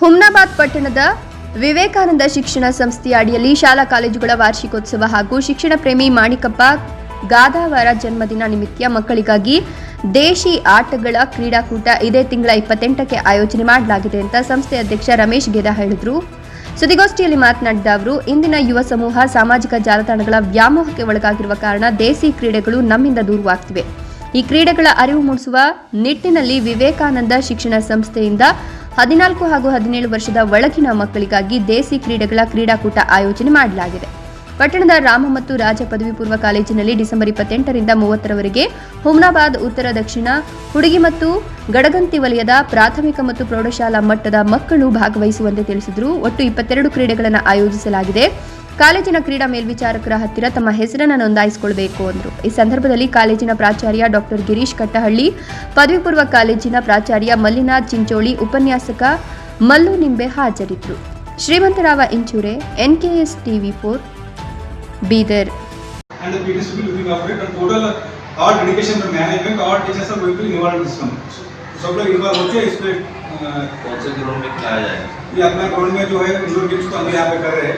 ಹುಮ್ನಾಬಾದ್ ಪಟ್ಟಣದ ವಿವೇಕಾನಂದ ಶಿಕ್ಷಣ ಸಂಸ್ಥೆಯ ಅಡಿಯಲ್ಲಿ ಶಾಲಾ ಕಾಲೇಜುಗಳ ವಾರ್ಷಿಕೋತ್ಸವ ಹಾಗೂ ಶಿಕ್ಷಣ ಪ್ರೇಮಿ ಮಾಣಿಕಪ್ಪ ಗಾದಾವರ ಜನ್ಮದಿನ ನಿಮಿತ್ತ ಮಕ್ಕಳಿಗಾಗಿ ದೇಶಿ ಆಟಗಳ ಕ್ರೀಡಾಕೂಟ ಇದೇ ತಿಂಗಳ ಇಪ್ಪತ್ತೆಂಟಕ್ಕೆ ಆಯೋಜನೆ ಮಾಡಲಾಗಿದೆ ಅಂತ ಸಂಸ್ಥೆ ಅಧ್ಯಕ್ಷ ರಮೇಶ್ ಗೆದ ಹೇಳಿದರು. ಸುದ್ದಿಗೋಷ್ಠಿಯಲ್ಲಿ ಮಾತನಾಡಿದ ಅವರು, ಇಂದಿನ ಯುವ ಸಮೂಹ ಸಾಮಾಜಿಕ ಜಾಲತಾಣಗಳ ವ್ಯಾಮೋಹಕ್ಕೆ ಒಳಗಾಗಿರುವ ಕಾರಣ ದೇಸಿ ಕ್ರೀಡೆಗಳು ನಮ್ಮಿಂದ ದೂರವಾಗ್ತಿವೆ. ಈ ಕ್ರೀಡೆಗಳ ಅರಿವು ಮೂಡಿಸುವ ನಿಟ್ಟಿನಲ್ಲಿ ವಿವೇಕಾನಂದ ಶಿಕ್ಷಣ ಸಂಸ್ಥೆಯಿಂದ ಹದಿನಾಲ್ಕು ಹಾಗೂ ಹದಿನೇಳು ವರ್ಷದ ಒಳಗಿನ ಮಕ್ಕಳಿಗಾಗಿ ದೇಸಿ ಕ್ರೀಡೆಗಳ ಕ್ರೀಡಾಕೂಟ ಆಯೋಜನೆ ಮಾಡಲಾಗಿದೆ. ಪಟ್ಟಣದ ರಾಮ ಮತ್ತು ರಾಜ ಪದವಿ ಪೂರ್ವ ಕಾಲೇಜಿನಲ್ಲಿ ಡಿಸೆಂಬರ್ ಇಪ್ಪತ್ತೆಂಟರಿಂದ ಮೂವತ್ತರವರೆಗೆ ಹುಮ್ನಾಬಾದ್, ಉತ್ತರ ದಕ್ಷಿಣ, ಹುಡುಗಿ ಮತ್ತು ಗಡಗಂತಿ ವಲಯದ ಪ್ರಾಥಮಿಕ ಮತ್ತು ಪ್ರೌಢಶಾಲಾ ಮಟ್ಟದ ಮಕ್ಕಳು ಭಾಗವಹಿಸುವಂತೆ ತಿಳಿಸಿದರು. ಒಟ್ಟು ಇಪ್ಪತ್ತೆರಡು ಕ್ರೀಡೆಗಳನ್ನು ಆಯೋಜಿಸಲಾಗಿದೆ. ಕಾಲೇಜಿನ ಕ್ರೀಡಾ ಮೇಲ್ವಿಚಾರಕರ ಹತ್ತಿರ ತಮ್ಮ ಹೆಸರನ್ನು ನೋಂದಾಯಿಸಿಕೊಳ್ಬೇಕು ಅಂದರು ಈ ಸಂದರ್ಭದಲ್ಲಿ ಕಾಲೇಜಿನ ಪ್ರಾಚಾರ್ಯ ಡಾಕ್ಟರ್ ಗಿರೀಶ್ ಕಟ್ಟಹಳ್ಳಿ ಪದವಿ ಪೂರ್ವ ಕಾಲೇಜಿನ ಪ್ರಾಚಾರ್ಯ ಮಲ್ಲಿನಾಥ್ ಚಿಂಚೋಳಿ ಉಪನ್ಯಾಸಕ ಮಲ್ಲು ನಿಂಬೆ ಹಾಜರಿದ್ದರು Shrimantrao Inchure NKS TV four Bidar and the PTs will be looking after it and total uh, all dedication from management, all teachers are going to be involved in this one. So, सब लोग involve होते हैं इसमें अ, कौन से ground में खिलाया जाएगा ये अपना ग्राउंड में जो है इंडोर गेम्स तो हम यहाँ पे कर रहे हैं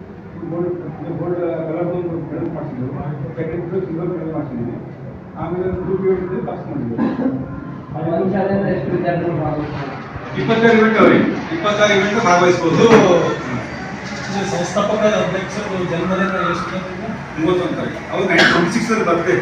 ಆಮೇಲೆ ಮಾಡಿಸಿದ್ದೀನಿ ಆಮೇಲೆ ಗ್ರೂಪ್ ಇವೆಂಟ್ ಪಾಸ್ ಭಾಗವಹಿಸ್ತಾರೆ ಇಪ್ಪತ್ತಾರು ಇವೆಂಟ್ ಅವ್ರಿ. ಇಪ್ಪತ್ತಾರು ಇವೆಂಟ್ ಭಾಗವಹಿಸ್ಬೋದು. ಸಂಸ್ಥಾಪಕ ಅಧ್ಯಕ್ಷರು ಜನ್ಮದಿನ ಎಷ್ಟು ಮೂವತ್ತೊಂದು ತಾರೀಕು. ಅವ್ರು ನೈನ್ ಟ್ವೆಂಟಿ ಸಿಕ್ಸ್ ಬರ್ತಾರೆ